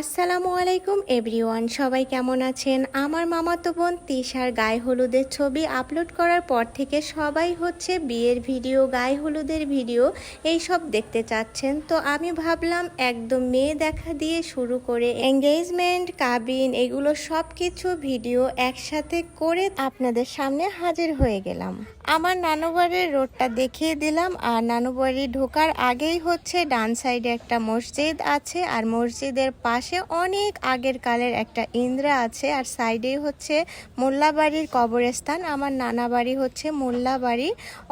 আসসালামু আলাইকুম এভরিওয়ান, সবাই কেমন আছেন? আমার মামাতো বোন তিশার গায়ে হলুদের ছবি আপলোড করার পর থেকে সবাই হচ্ছে বিয়ের ভিডিও, গায়ে হলুদের ভিডিও এই সব দেখতে চাচ্ছেন। তো আমি ভাবলাম একদম মেয়ে দেখা দিয়ে শুরু করে এঙ্গেজমেন্ট কাবিন এগুলো সব কিছু ভিডিও একসাথে করে আপনাদের সামনে হাজির হয়ে গেলাম। আমার নানুবাড়ির রোডটা দেখিয়ে দিলাম, আর নানুবাড়ি ঢোকার আগেই হচ্ছে ডান সাইডে একটা মসজিদ আছে, আর মসজিদের পাশে অনেক আগের কালের একটা ইন্দ্রা আছে, আর সাইডেই হচ্ছে মোল্লাবাড়ির কবরস্থান। আমার নানা বাড়ি হচ্ছে মোল্লাবাড়ি।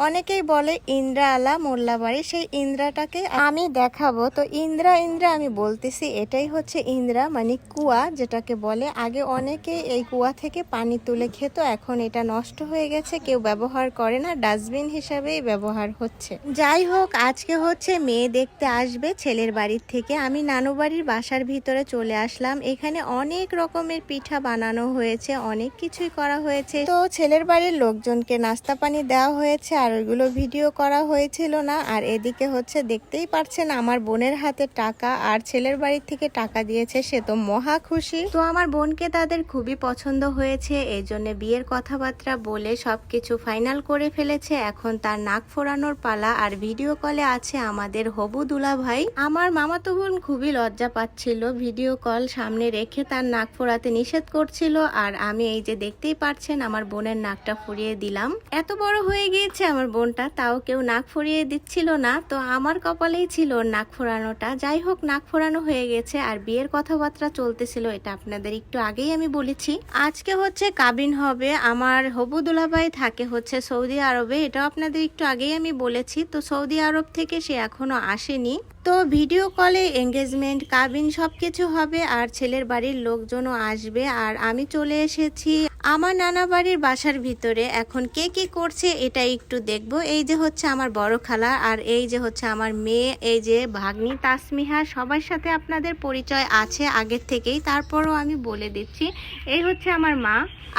অনেকেই বলে ইন্দ্রা আলা মোল্লাবাড়ি, সেই ইন্দ্রাটাকে আমি দেখাবো। তো ইন্দ্রা ইন্দ্রা আমি বলতেছি, এটাই হচ্ছে ইন্দ্রা মানে কুয়া যেটাকে বলে। আগে অনেকে এই কুয়া থেকে পানি তুলে খেত, এখন এটা নষ্ট হয়ে গেছে, কেউ ব্যবহার করে না ডাস্টবিন হিসাবেই ব্যবহার হচ্ছে। যাই হোক, আজকে হচ্ছে মেয়ে দেখতে আসবে ছেলের বাড়ির থেকে। আমি নানু বাড়ির বাসার ভিতরে চলে আসলাম। এখানে অনেক রকমের পিঠা বানানো হয়েছে, অনেক কিছুই করা হয়েছে। তো ছেলের বাড়ির লোকজনকে নাস্তা পানি দেওয়া হয়েছে, আর ওইগুলো ভিডিও করা হয়েছিল না। আর এদিকে হচ্ছে দেখতেই পারছেন, আমার বোনের হাতে টাকা, আর ছেলের বাড়ির থেকে টাকা দিয়েছে, সে তো মহা খুশি। তো আমার বোনকে তাদের খুবই পছন্দ হয়েছে এই জন্য বিয়ের কথাবার্তা বলে সবকিছু ফাইনাল করে ফেলেছে। এখন তার নাক ফোরানোর পালা আর ভিডিও কলে আছে আমাদের হবু দুলা ভাই আমার মামাতো বোন খুবই লজ্জা পাচ্ছিল। ভিডিও কল সামনে রেখে তার নাক ফোরাতে নিষেধ করছিল আর আমি এই যে দেখতেই পারছেন আমার বোনের নাকটা ফুরিয়ে দিলাম। এত বড় হয়ে গিয়েছে আমার বোনটা, তাও কেউ নাক ফুরিয়ে দিচ্ছিল না। তো আমার কপালেই ছিল নাক ফোরানোটা যাই হোক, নাক ফোরানো হয়ে গেছে আর বিয়ের কথাবার্তা চলতেছিল, এটা আপনাদের একটু আগেই আমি বলেছি। আজকে হচ্ছে কাবিন হবে। আমার হবু দুলাভাই থাকে হচ্ছে সৌদি আরবে এটাও আপনাদের একটু আগেই আমি বলেছি। তো সৌদি আরব থেকে সে এখনও আসেনি। তো ভিডিও কলে এঙ্গেজমেন্ট, কাবিন সব কিছু হবে আর ছেলের বাড়ির লোকজনও আসবে। আর আমি চলে এসেছি আমার নানা বাড়ির বাসার ভিতরে। এখন কে কি করছে এটা একটু দেখব। এই যে হচ্ছে আমার বড় খালা আর এই যে হচ্ছে আমার মেয়ে, এই যে ভাগ্নি, তাসমিহা, সবার সাথে আপনাদের পরিচয় আছে আগের থেকেই। তারপরও আমি বলে দিচ্ছি, এই হচ্ছে আমার মা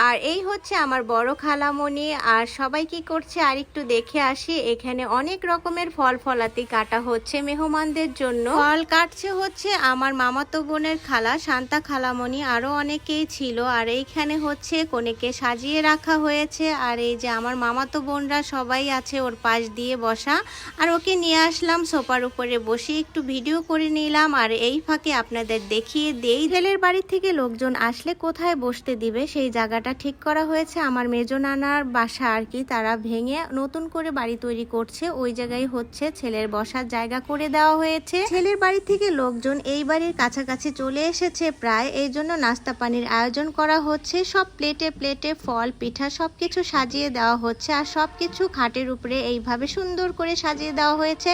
আর এই হচ্ছে আমার বড় খালামণি। আর সবাই কি করছে আর একটু দেখে আসি, এখানে অনেক রকমের ফল ফলাতি কাটা হচ্ছে। মেহমানদের জন্য। ফল কাটছে হচ্ছে আমার মামাতো বোনের খালা, শান্তা খালামণি, আরও অনেকেই ছিল। আর এইখানে হচ্ছে কনেকে সাজিয়ে রাখা হয়েছে। আর এই যে আমার মামাতো বোনরা সবাই আছে ওর পাশ দিয়ে বসা। আর ওকে নিয়ে আসলাম, সোফার উপরে বসে একটু ভিডিও করে নিলাম। আর এই ফাঁকে আপনাদের দেখিয়ে দেই, ছেলের বাড়ি থেকে লোকজন আসলে কোথায় বসতে দিবে? সেই জায়গাটা ঠিক করা হয়েছে। আমার মেজো নানার বাসা আর কি, তারা ভেঙে নতুন করে বাড়ি তৈরি করছে। ওই জায়গায় হচ্ছে ছেলের বসার জায়গা করে দেওয়া হয়েছে। ছেলের বাড়ি থেকে লোকজন এই বাড়ির কাছাকাছি চলে এসেছে। প্রায় এই জন্য নাস্তা পানির আয়োজন করা হচ্ছে। সব প্লেটে প্লেটে ফল, পিঠা সবকিছু সাজিয়ে দেওয়া হচ্ছে আর সবকিছু খাটের উপরে এইভাবে সুন্দর করে সাজিয়ে দেওয়া হয়েছে।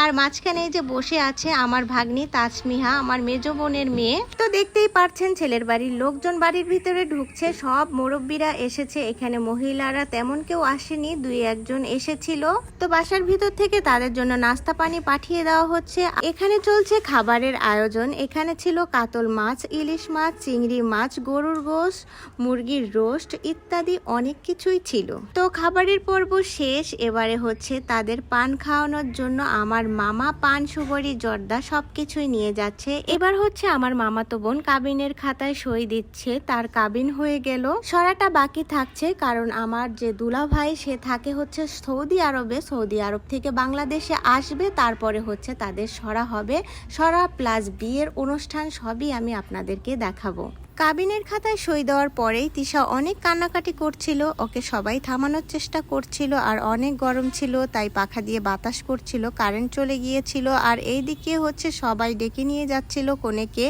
আর মাঝখানে যে বসে আছে আমার ভাগ্নি তাজমিহা, আমার মেজ বোনের মেয়ে। তো দেখতেই পারছেন ছেলের বাড়ির লোকজন বাড়ির ভিতরে ঢুকছে। সব মুরব্বীরা এসেছে। এখানে মহিলারা তেমন কেউ আসেনি। দুই একজন এসেছিল। তো বাসার ভিতর থেকে তাদের জন্য নাস্তা পানি পাঠিয়ে দেওয়া হচ্ছে। এখানে চলছে খাবারের আয়োজন। এখানে ছিল কাতল মাছ, ইলিশ মাছ, চিংড়ি মাছ, গরুর গোশ, মুরগির রোস্ট ইত্যাদি অনেক কিছুই ছিল। তো খাবারের পর্ব শেষ। এবারে হচ্ছে তাদের পান খাওয়ানোর জন্য আমার মামা পান সুবরি জর্দা সবকিছুই নিয়ে যাচ্ছে। এবার হচ্ছে আমার মামাতো বোন কাবিনের খাতায় সই দিচ্ছে। তার কাবিন হয়ে গেল। সরাটা বাকি থাকছে কারণ আমার যে দুলা ভাই সে থাকে হচ্ছে সৌদি আরবে। সৌদি আরব থেকে বাংলাদেশে আসবে। তারপরে হচ্ছে তাদের সরা হবে। সরা প্লাস বিয়ের অনুষ্ঠান সবই আমি আপনাদেরকে দেখাবো। কাবিনের খাতায় সই দেওয়ার পরেই তিশা অনেক কান্নাকাটি করছিল, ওকে সবাই থামানোর চেষ্টা করছিল আর অনেক গরম ছিল, তাই পাখা দিয়ে বাতাস করছিল, কারেন্ট চলে গিয়েছিল আর এই দিকে হচ্ছে সবাই ডেকে নিয়ে যাচ্ছিল কনেকে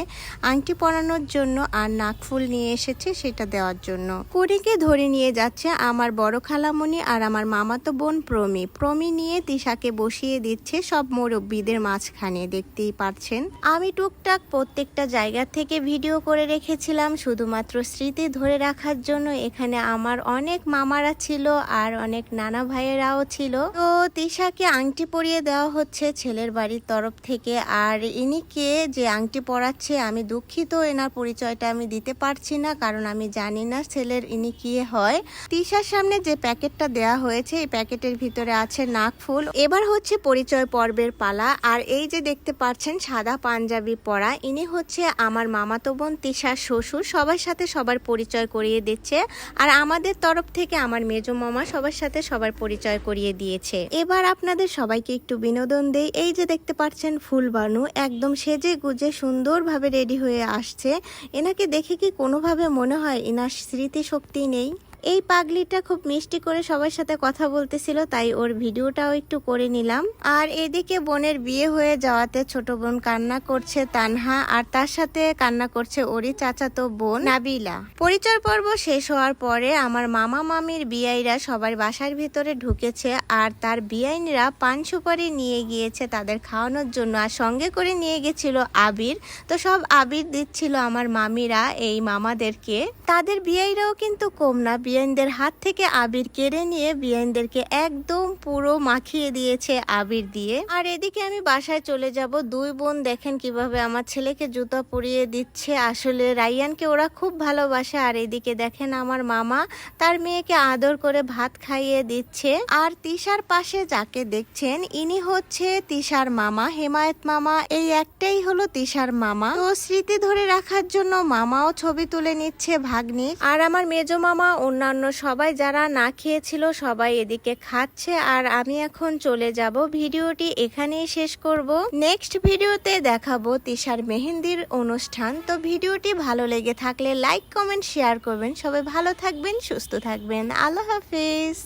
আংটি পরানোর জন্য আর নাকফুল নিয়ে এসেছে সেটা দেওয়ার জন্য। কনেকে ধরে নিয়ে যাচ্ছে আমার বড় খালামণি আর আমার মামাতো বোন প্রমি। প্রমি নিয়ে তিশাকে বসিয়ে দিচ্ছে সব মুরব্বীদের মাঝখানে, দেখতেই পারছেন। আমি টুকটাক প্রত্যেকটা জায়গা থেকে ভিডিও করে রেখেছিলাম। এসেছিলাম শুধুমাত্র স্মৃতি ধরে রাখার জন্য এখানে আমার অনেক মামারা ছিল আর অনেক নানা ভাইয়েরাও ছিল। তো তিশাকে আংটি পরিয়ে দেওয়া হচ্ছে ছেলের বাড়ির তরফ থেকে। আর ইনি কে যে আংটি পরাচ্ছে, আমি দুঃখিত। এনার পরিচয়টা আমি দিতে পারছি না, কারণ আমি জানি না ছেলের ইনি কি হয়। তিশার সামনে যে প্যাকেটটা দেয়া হয়েছে, এই প্যাকেটের ভিতরে আছে নাকফুল এবার হচ্ছে পরিচয় পর্বের পালা। আর এই যে দেখতে পাচ্ছেন, সাদা পাঞ্জাবি পরা। ইনি হচ্ছে আমার মামাতো বোন তিশার শ্বশুর। সবার সাথে সবার পরিচয় করিয়ে দিচ্ছে আর আমাদের তরফ থেকে আমার মেজো মামা সবার সাথে সবার পরিচয় করিয়ে দিয়েছে। এবার আপনাদের সবাইকে একটু বিনোদন দেই। এই যে দেখতে পাচ্ছেন ফুলবানু, একদম সেজে গুজে সুন্দরভাবে রেডি হয়ে আসছে। এনাকে দেখে কি কোনোভাবে মনে হয় এনার স্মৃতিশক্তি নেই? এই পাগলিটা খুব মিষ্টি করে সবার সাথে কথা বলতেছিল, তাই ওর ভিডিওটাও একটু করে নিলাম। আর এদিকে বোনের বিয়ে হয়ে যাওয়াতে ছোট বোন কান্না করছে তানহা, আর তার সাথে কান্না করছে ওরই চাচাতো বোন নাবিলা। পরিচয় পর্ব শেষ হওয়ার পরে আমার মামা মামির বিয়াইরা সবার বাসার ভিতরে ঢুকেছে, আর তার বিয়াইনরা পান সুপারি নিয়ে গিয়েছে তাদের খাওয়ানোর জন্য, আর সঙ্গে করে নিয়ে গেছিল আবির। তো সব আবির দিচ্ছিল আমার মামিরা, এই মামাদেরকে। তাদের বিয়াইরাও কিন্তু কম না বিয়াইনদের হাত থেকে আবির কেড়ে নিয়ে বিয়াইনদেরকে একদম পুরো মাখিয়ে দিয়েছে আবির দিয়ে। আর এদিকে আমি বাসায় চলে যাব। দুই বোন দেখেন কীভাবে আমার ছেলেকে জুতা পরিয়ে দিচ্ছে। আসলে রাইয়ানকে ওরা খুব ভালোবাসে। আর এদিকে দেখেন আমার মামা তার মেয়েকে আদর করে ভাত খাইয়ে দিচ্ছে। আর তিশার পাশে যাকে দেখছেন, ইনি হচ্ছে তিশার মামা, হেমায়েত মামা। এই একটাই হলো তিশার মামা। তো স্মৃতি ধরে রাখার জন্য মামাও ছবি তুলে নিচ্ছে ভাগ্নি আর আমার মেজো মামা অন্যান্য সবাই যারা না খেয়েছিল সবাই এদিকে খাচ্ছে। আর আমি এখন চলে যাব। ভিডিওটি এখানেই শেষ করব। নেক্সট ভিডিওতে দেখাবো তিশার মেহেন্দির অনুষ্ঠান। তো ভিডিওটি ভালো লেগে থাকলে লাইক, কমেন্ট, শেয়ার করবেন। সবাই ভালো থাকবেন, সুস্থ থাকবেন। আল্লাহ হাফিজ।